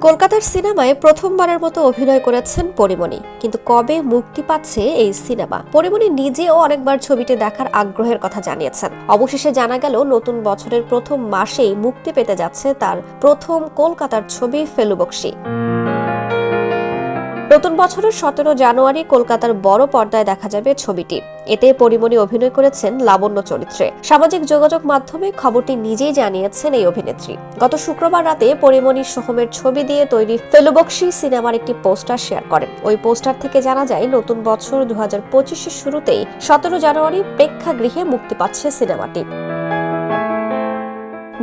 কলকাতার সিনেমায় প্রথমবারের মতো অভিনয় করেছেন পরিমণি। কিন্তু কবে মুক্তি পাচ্ছে এই সিনেমা? পরিমণি নিজেও অনেকবার ছবিটি দেখার আগ্রহের কথা জানিয়েছেন। অবশেষে জানা গেল, নতুন বছরের প্রথম মাসেই মুক্তি পেতে যাচ্ছে তার প্রথম কলকাতার ছবি ফেলুবক্সি। নতুন বছরের সতেরো জানুয়ারি কলকাতার বড় পর্দায় দেখা যাবে ছবিটি। এতে পরিমণি অভিনয় করেছেন লাবণ্য চরিত্রে। সামাজিক যোগাযোগ মাধ্যমে খবরটি নিজেই জানিয়েছেন এই অভিনেত্রী। গত শুক্রবার রাতে পরিমণি সোহমের ছবি দিয়ে তৈরি ফেলুবক্সি সিনেমার একটি পোস্টার শেয়ার করেন। ওই পোস্টার থেকে জানা যায়, নতুন বছর দু হাজার শুরুতেই সতেরো জানুয়ারি প্রেক্ষাগৃহে মুক্তি পাচ্ছে সিনেমাটি।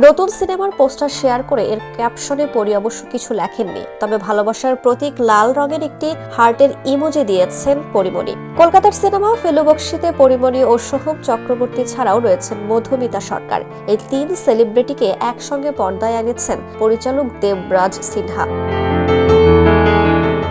নতুন সিনেমার পোস্টার শেয়ার করে এর ক্যাপশনে পরি অবশ্য কিছু লেখেননি, তবে ভালোবাসার প্রতীক লাল রঙের একটি হার্টের ইমোজি দিয়েছেন পরিমণি। কলকাতার সিনেমা ফেলুবক্সিতে পরিমণি ও সোহম চক্রবর্তী ছাড়াও রয়েছেন মধুমিতা সরকার। এই তিন সেলিব্রিটিকে একসঙ্গে পর্দায় এনেছেন পরিচালক দেবরাজ সিনহা।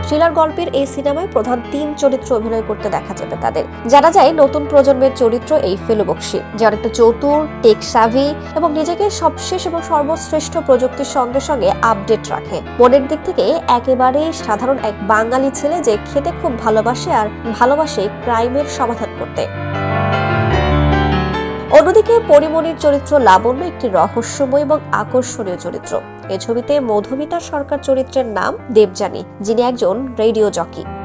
থ্রিলার গল্পের এই সিনেমায় প্রধান তিন চরিত্র অভিনয় করতে দেখা যাবে তাদের। জানা যায়, নতুন প্রজন্মের চরিত্র এই ফেলুবক্সি যে অনেকটা চতুর, টেক সাভি এবং নিজেকে সবশেষ এবং সর্বশ্রেষ্ঠ প্রযুক্তির সঙ্গে সঙ্গে আপডেট রাখে। মনের দিক থেকে একেবারে সাধারণ এক বাঙালি ছেলে যে খেতে খুব ভালোবাসে আর ভালোবাসে ক্রাইমের সমাধান করতে। অন্যদিকে পরিমণির চরিত্র লাবণ্য একটি রহস্যময় এবং আকর্ষণীয় চরিত্র। এ ছবিতে মধুমিতা সরকার চরিত্রের নাম দেবযানী যিনি একজন রেডিও জকি।